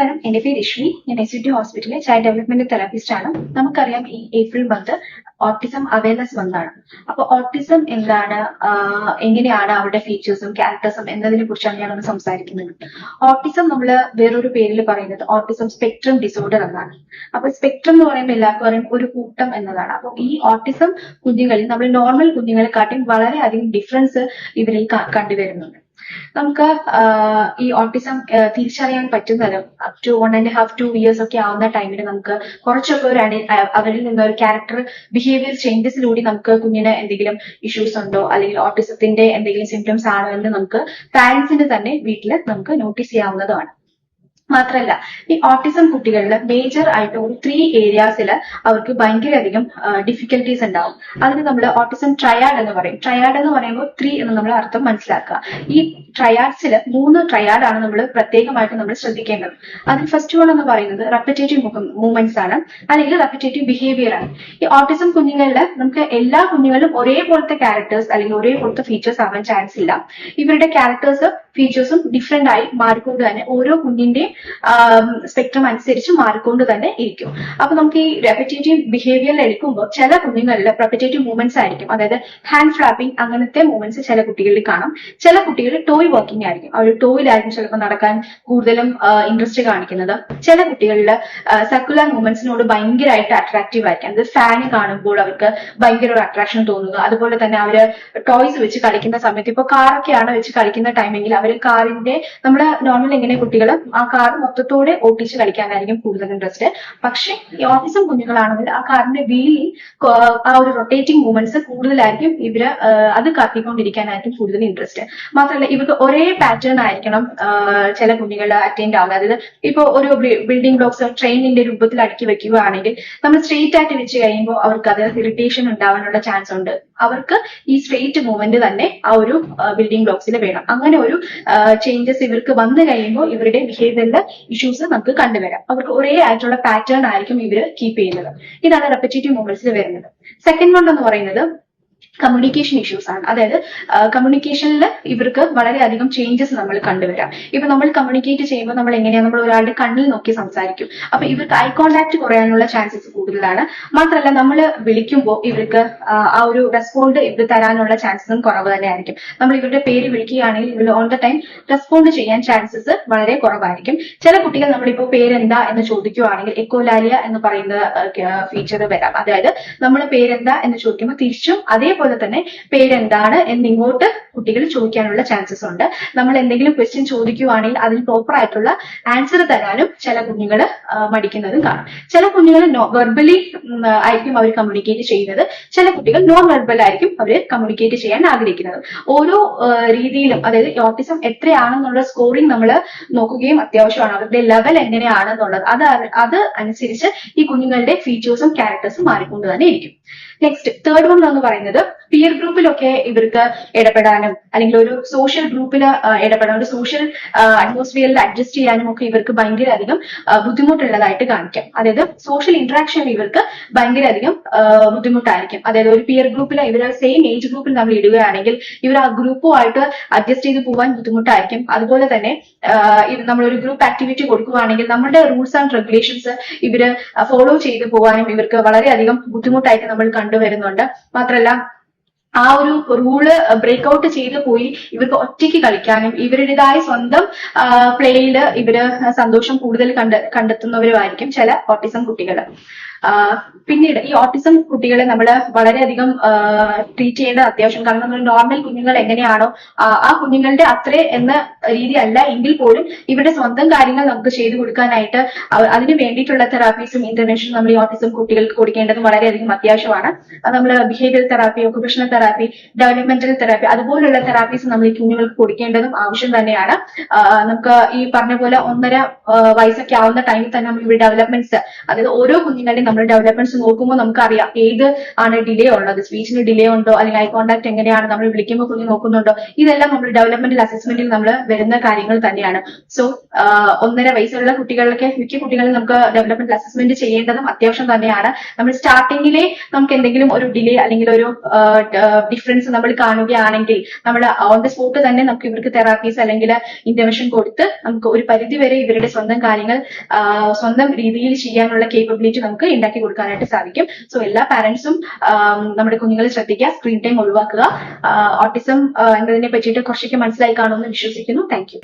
നമസ്കാരം. എന്റെ പേര് രശ്മി. ഞാൻ എസ് ടി ഹോസ്പിറ്റലിലെ ചൈൽഡ് ഡെവലപ്മെന്റ് തെറാപ്പിസ്റ്റ് ആണ്. നമുക്കറിയാം ഈ ഏപ്രിൽ മന്ത് ഓട്ടിസം അവയർനെസ് മന്താണ് അപ്പൊ ഓട്ടിസം എന്താണ്? എങ്ങനെയാണ് അവരുടെ ഫീച്ചേഴ്സും ക്യാരക്ടേഴ്സും എന്നതിനെ കുറിച്ചാണ് ഞാൻ ഒന്ന് സംസാരിക്കുന്നത്. ഓട്ടിസം നമ്മൾ വേറൊരു പേരിൽ പറയുന്നത് ഓട്ടിസം സ്പെക്ട്രം ഡിസോർഡർ എന്നാണ്. അപ്പൊ സ്പെക്ട്രം എന്ന് പറയുമ്പോൾ എല്ലാവർക്കും പറയും ഒരു കൂട്ടം എന്നതാണ്. അപ്പൊ ഈ ഓട്ടിസം കുഞ്ഞുങ്ങളിൽ നമ്മൾ നോർമൽ കുഞ്ഞുങ്ങളെക്കാട്ടിയും വളരെയധികം ഡിഫറൻസ് ഇവരിൽ കണ്ടുവരുന്നുണ്ട്. നമുക്ക് ഈ ഓട്ടിസം തിരിച്ചറിയാൻ പറ്റുന്നത് up to one and half two years ഒക്കെ ആവുന്ന ടൈമിൽ നമുക്ക് കുറച്ചൊക്കെ ഒരു അവരിൽ നിന്ന് ഒരു ക്യാരക്ടർ ബിഹേവിയർ ചേഞ്ചസിലൂടെ നമുക്ക് കുഞ്ഞിന് എന്തെങ്കിലും ഇഷ്യൂസ് ഉണ്ടോ? അല്ലെങ്കിൽ ഓട്ടിസത്തിന്റെ എന്തെങ്കിലും സിംറ്റംസ് ആണോ എന്ന് നമുക്ക് പാരന്റ്സിന് തന്നെ വീട്ടിൽ നമുക്ക് നോട്ടീസ് ചെയ്യാവുന്നതാണ് മാത്രല്ല ഈ ഓട്ടിസം കുട്ടികളിൽ മേജർ ആയിട്ട് ഒരു ത്രീ ഏരിയാസിൽ അവർക്ക് ഭയങ്കര അധികം ഡിഫിക്കൽട്ടീസ് ഉണ്ടാവും. അതിന് നമ്മൾ ഓട്ടിസം ട്രയാഡ് എന്ന് പറയും. ട്രയാഡ് എന്ന് പറയുമ്പോൾ ത്രീ എന്ന് നമ്മൾ അർത്ഥം മനസ്സിലാക്കുക. ഈ ട്രയാഡ്സിൽ മൂന്ന് ട്രയാഡ് ആണ് നമ്മൾ പ്രത്യേകമായിട്ട് നമ്മൾ ശ്രദ്ധിക്കേണ്ടത്. അതിൽ ഫസ്റ്റ് വൺ എന്ന് പറയുന്നത് റെപ്പറ്റേറ്റീവ് മൂവ്മെന്റ്സ് ആണ്. അല്ലെങ്കിൽ റെപ്പറ്റേറ്റീവ് ബിഹേവിയർ ആണ്. ഈ ഓട്ടിസം കുഞ്ഞുങ്ങളിൽ നമുക്ക് എല്ലാ കുഞ്ഞുങ്ങളിലും ഒരേപോലത്തെ ക്യാരക്ടേഴ്സ് അല്ലെങ്കിൽ ഒരേപോലത്തെ ഫീച്ചേഴ്സ് ആവാൻ ചാൻസ് ഇല്ല. ഇവരുടെ ക്യാരക്ടേഴ്സ് ഫീച്ചേഴ്സും ഡിഫറെന്റ് ആയി മാറിക്കൊണ്ട് തന്നെ ഓരോ കുഞ്ഞിന്റെ സ്പെക്ട്രം അനുസരിച്ച് മാറിക്കൊണ്ട് തന്നെ ഇരിക്കും. അപ്പൊ നമുക്ക് ഈ റെപ്പറ്റേറ്റീവ് ബിഹേവിയറിൽ എടുക്കുമ്പോൾ ചില കുഞ്ഞുങ്ങളിൽ റെപ്പറ്റേറ്റീവ് മൂവ്മെന്റ്സ് ആയിരിക്കും. അതായത് ഹാൻഡ് ഫ്ലാപ്പിംഗ് അങ്ങനത്തെ മൂവ്മെന്റ്സ് ചില കുട്ടികളിൽ കാണാം. ചില കുട്ടികൾ ടോയ് വർക്കിംഗ് ആയിരിക്കും. അവർ ടോയിലായിരിക്കും ചിലപ്പോൾ നടക്കാൻ കൂടുതലും ഇൻട്രസ്റ്റ് കാണിക്കുന്നത്. ചില കുട്ടികളിൽ സർക്കുലർ മൂവ്മെന്റ്സിനോട് ഭയങ്കരമായിട്ട് അട്രാക്റ്റീവ് ആയിരിക്കും. അത് ഫാന് കാണുമ്പോൾ അവർക്ക് ഭയങ്കര ഒരു അട്രാക്ഷൻ തോന്നുന്നു അതുപോലെ തന്നെ അവർ ടോയ്സ് വെച്ച് കളിക്കുന്ന സമയത്ത് ഇപ്പൊ കാറൊക്കെയാണ് വെച്ച് കളിക്കുന്ന ടൈമെങ്കിൽ അവർ കാറിന്റെ നമ്മുടെ നോർമൽ എങ്ങനെ കുട്ടികൾ ആ കാർ മൊത്തത്തോടെ ഓട്ടിച്ച് കളിക്കാനായിരിക്കും കൂടുതൽ ഇൻട്രസ്റ്റ് പക്ഷെ ഈ ഓട്ടിസം കുഞ്ഞുങ്ങളാണെങ്കിൽ ആ കാറിന്റെ വീലിൽ ആ ഒരു റൊട്ടേറ്റിംഗ് മൂവ്മെന്റ്സ് കൂടുതലായിരിക്കും ഇവർ അത് കാത്തിക്കൊണ്ടിരിക്കാനായിരിക്കും കൂടുതൽ ഇൻട്രസ്റ്റ് മാത്രമല്ല ഇവർക്ക് ഒരേ പാറ്റേൺ ആയിരിക്കണം ചില കുഞ്ഞുങ്ങൾ അറ്റൻഡ് ആവുക. അതായത് ഇപ്പോൾ ഒരു ബിൽഡിംഗ് ബ്ലോക്സ് ട്രെയിനിന്റെ രൂപത്തിൽ അടുക്കി വെക്കുകയാണെങ്കിൽ നമ്മൾ സ്ട്രെയിറ്റ് ആയിട്ട് വെച്ച് കഴിയുമ്പോൾ അവർക്ക് അത് ഇറിറ്റേഷൻ ഉണ്ടാവാനുള്ള ചാൻസ് ഉണ്ട്. അവർക്ക് ഈ സ്ട്രെയിറ്റ് മൂവ്മെന്റ് തന്നെ ആ ഒരു ബിൽഡിംഗ് ബ്ലോക്സിൽ വേണം. അങ്ങനെ ഒരു ചേഞ്ചസ് ഇവർക്ക് വന്നു കഴിയുമ്പോൾ ഇവരുടെ ബിഹേവിയറിൽ ഇഷ്യൂസ് നമുക്ക് കണ്ടുവരാം. അവർക്ക് ഒരേ ആയിട്ടുള്ള പാറ്റേൺ ആയിരിക്കും ഇവർ കീപ്പ് ചെയ്യുന്നത്. ഇതാണ് റെപ്പറ്റേറ്റീവ് മൂവ്മെന്റ്സിൽ വരുന്നത്. സെക്കൻഡ് വൺ എന്ന് പറയുന്നത് കമ്മ്യൂണിക്കേഷൻ ഇഷ്യൂസ് ആണ്. അതായത് കമ്മ്യൂണിക്കേഷനിൽ ഇവർക്ക് വളരെയധികം ചേഞ്ചസ് നമ്മൾ കണ്ടുവരാം. ഇപ്പൊ നമ്മൾ കമ്മ്യൂണിക്കേറ്റ് ചെയ്യുമ്പോൾ നമ്മൾ എങ്ങനെയാണ് നമ്മൾ ഒരാളുടെ കണ്ണിൽ നോക്കി സംസാരിക്കും. അപ്പൊ ഇവർക്ക് ഐ കോണ്ടാക്ട് കുറയാനുള്ള ചാൻസസ് കൂടുതലാണ്. മാത്രമല്ല നമ്മൾ വിളിക്കുമ്പോൾ ഇവർക്ക് ആ, ഒരു റെസ്പോണ്ട് ഇവർ തരാനുള്ള ചാൻസസും കുറവ് തന്നെയായിരിക്കും. നമ്മൾ ഇവരുടെ പേര് വിളിക്കുകയാണെങ്കിൽ ഇവർ ഓൺ ദ ടൈം റെസ്പോണ്ട് ചെയ്യാൻ ചാൻസസ് വളരെ കുറവായിരിക്കും. ചില കുട്ടികൾ നമ്മളിപ്പോ പേരെന്താ എന്ന് ചോദിക്കുകയാണെങ്കിൽ എക്കോലാലിയ എന്ന് പറയുന്ന ഫീച്ചർ വരാം. അതായത് നമ്മൾ പേരെന്താ എന്ന് ചോദിക്കുമ്പോൾ തിരിച്ചും അതേപോലെ തന്നെ പേരെന്താണ് എന്നിങ്ങോട്ട് കുട്ടികൾ ചോദിക്കാനുള്ള ചാൻസസ് ഉണ്ട്. നമ്മൾ എന്തെങ്കിലും ക്വസ്റ്റ്യൻ ചോദിക്കുവാണെങ്കിൽ അതിൽ പ്രോപ്പർ ആയിട്ടുള്ള ആൻസർ തരാനും ചില കുഞ്ഞുങ്ങൾ മടിക്കുന്നതും കാണും. ചില കുഞ്ഞുങ്ങൾ വെർബലി ആയിരിക്കും അവർ കമ്മ്യൂണിക്കേറ്റ് ചെയ്യുന്നത്. ചില കുട്ടികൾ നോൺ വെർബൽ ആയിരിക്കും അവർ കമ്മ്യൂണിക്കേറ്റ് ചെയ്യാൻ ആഗ്രഹിക്കുന്നത്. ഓരോ രീതിയിലും അതായത് ഓട്ടിസം എത്രയാണെന്നുള്ള സ്കോറിംഗ് നമ്മൾ നോക്കുകയും അത്യാവശ്യമാണ്. അവരുടെ ലെവൽ എങ്ങനെയാണെന്നുള്ളത്. അത് അത് അനുസരിച്ച് ഈ കുഞ്ഞുങ്ങളുടെ ഫീച്ചേഴ്സും ക്യാരക്ടേഴ്സും മാറിക്കൊണ്ട് തന്നെ ഇരിക്കും. നെക്സ്റ്റ് തേർഡ് വൺ എന്ന് പറയുന്നത് പിയർ ഗ്രൂപ്പിലൊക്കെ ഇവർക്ക് ഇടപെടാനും അല്ലെങ്കിൽ ഒരു സോഷ്യൽ ഗ്രൂപ്പിൽ ഇടപെടാൻ ഒരു സോഷ്യൽ അറ്റ്മോസ്ഫിയറിൽ അഡ്ജസ്റ്റ് ചെയ്യാനും ഒക്കെ ഇവർക്ക് ഭയങ്കര അധികം ബുദ്ധിമുട്ടുള്ളതായിട്ട് കാണിക്കാം. അതായത് സോഷ്യൽ ഇന്ററാക്ഷൻ ഇവർക്ക് ഭയങ്കര അധികം ബുദ്ധിമുട്ടായിരിക്കും. അതായത് ഒരു പിയർ ഗ്രൂപ്പിൽ ഇവർ സെയിം ഏജ് ഗ്രൂപ്പിൽ നമ്മൾ ഇടുകയാണെങ്കിൽ ഇവർ ആ ഗ്രൂപ്പുമായിട്ട് അഡ്ജസ്റ്റ് ചെയ്ത് പോകാൻ ബുദ്ധിമുട്ടായിരിക്കും. അതുപോലെ തന്നെ നമ്മൾ ഒരു ഗ്രൂപ്പ് ആക്ടിവിറ്റി കൊടുക്കുകയാണെങ്കിൽ നമ്മുടെ റൂൾസ് ആൻഡ് റെഗുലേഷൻസ് ഇവർ ഫോളോ ചെയ്ത് പോകാനും ഇവർക്ക് വളരെയധികം ബുദ്ധിമുട്ടായിട്ട് നമ്മൾ കണ്ടുവരുന്നുണ്ട്. മാത്രമല്ല ആ ഒരു റൂൾ ബ്രേക്ക് ഔട്ട് ചെയ്ത് പോയി ഇവർക്ക് ഒറ്റയ്ക്ക് കളിക്കാനും ഇവരുടേതായ സ്വന്തം പ്ലേയിൽ ഇവർ സന്തോഷം കൂടുതൽ കണ്ട കണ്ടെത്തുന്നവരുമായിരിക്കും ചില ഓട്ടിസം കുട്ടികൾ. പിന്നീട് ഈ ഓട്ടിസം കുട്ടികളെ നമ്മൾ വളരെയധികം ട്രീറ്റ് ചെയ്യേണ്ടത് അത്യാവശ്യം. കാരണം നമ്മൾ നോർമൽ കുഞ്ഞുങ്ങൾ എങ്ങനെയാണോ ആ കുഞ്ഞുങ്ങളുടെ അത്രേ എന്ന രീതി അല്ല എങ്കിൽ പോലും ഇവരുടെ സ്വന്തം കാര്യങ്ങൾ നമുക്ക് ചെയ്തു കൊടുക്കാനായിട്ട് അതിന് വേണ്ടിയിട്ടുള്ള തെറാപ്പീസും ഇന്റർവെൻഷനും നമ്മൾ ഈ ഓട്ടിസം കുട്ടികൾക്ക് കൊടുക്കേണ്ടത് വളരെയധികം അത്യാവശ്യമാണ്. അത് നമ്മൾ behaviour therapy occupational therapy developmental therapy അതുപോലുള്ള തെറാപ്പീസ് നമ്മൾ ഈ കുഞ്ഞുങ്ങൾക്ക് കൊടുക്കേണ്ടതും ആവശ്യം തന്നെയാണ്. നമുക്ക് ഈ പറഞ്ഞ പോലെ ഒന്നര വയസ്സൊക്കെ ആവുന്ന ടൈമിൽ തന്നെ നമ്മൾ ഇവിടെ ഡെവലപ്മെന്റ്സ് അതായത് ഓരോ കുഞ്ഞുങ്ങളുടെയും നമ്മൾ ഡെവലപ്മെന്റ്സ് നോക്കുമ്പോൾ നമുക്കറിയാം ഏത് ആണ് ഡിലേ ഉള്ളത് സ്പീച്ചിന് ഡിലേ ഉണ്ടോ അല്ലെങ്കിൽ ഐ കോൺടാക്ട് എങ്ങനെയാണ് നമ്മൾ വിളിക്കുമ്പോൾ കുഞ്ഞ് നോക്കുന്നുണ്ടോ ഇതെല്ലാം നമ്മൾ ഡെവലപ്മെന്റൽ അസസ്മെന്റിൽ നമ്മൾ വരുന്ന കാര്യങ്ങൾ തന്നെയാണ്. സോ ഒന്നര വയസ്സുള്ള കുട്ടികളൊക്കെ മിക്ക കുട്ടികളും നമുക്ക് ഡെവലപ്മെന്റ് അസസ്മെന്റ് ചെയ്യേണ്ടതും അത്യാവശ്യം തന്നെയാണ്. നമ്മൾ സ്റ്റാർട്ടിങ്ങിലെ നമുക്ക് എന്തെങ്കിലും ഒരു ഡിലേ അല്ലെങ്കിൽ ഒരു ഡിഫറൻസ് നമ്മൾ കാണുകയാണെങ്കിൽ നമ്മൾ ഓൺ ദ സ്പോട്ട് തന്നെ നമുക്ക് ഇവർക്ക് തെറാപ്പീസ് അല്ലെങ്കിൽ ഇന്റർവെൻഷൻ കൊടുത്ത് നമുക്ക് ഒരു പരിധി വരെ ഇവരുടെ സ്വന്തം കാര്യങ്ങൾ സ്വന്തം രീതിയിൽ ചെയ്യാനുള്ള കേപ്പബിലിറ്റി നമുക്ക് ഉണ്ടാക്കി കൊടുക്കാനായിട്ട് സാധിക്കും. സോ എല്ലാ പാരന്റ്സും നമ്മുടെ കുഞ്ഞുങ്ങളെ ശ്രദ്ധിക്കുക സ്ക്രീൻ ടൈം ഒഴിവാക്കുക. ഓട്ടിസം എന്നതിനെ പറ്റിയിട്ട് കുറച്ചൊക്കെ മനസ്സിലായി കാണുമെന്ന് വിശ്വസിക്കുന്നു. Thank you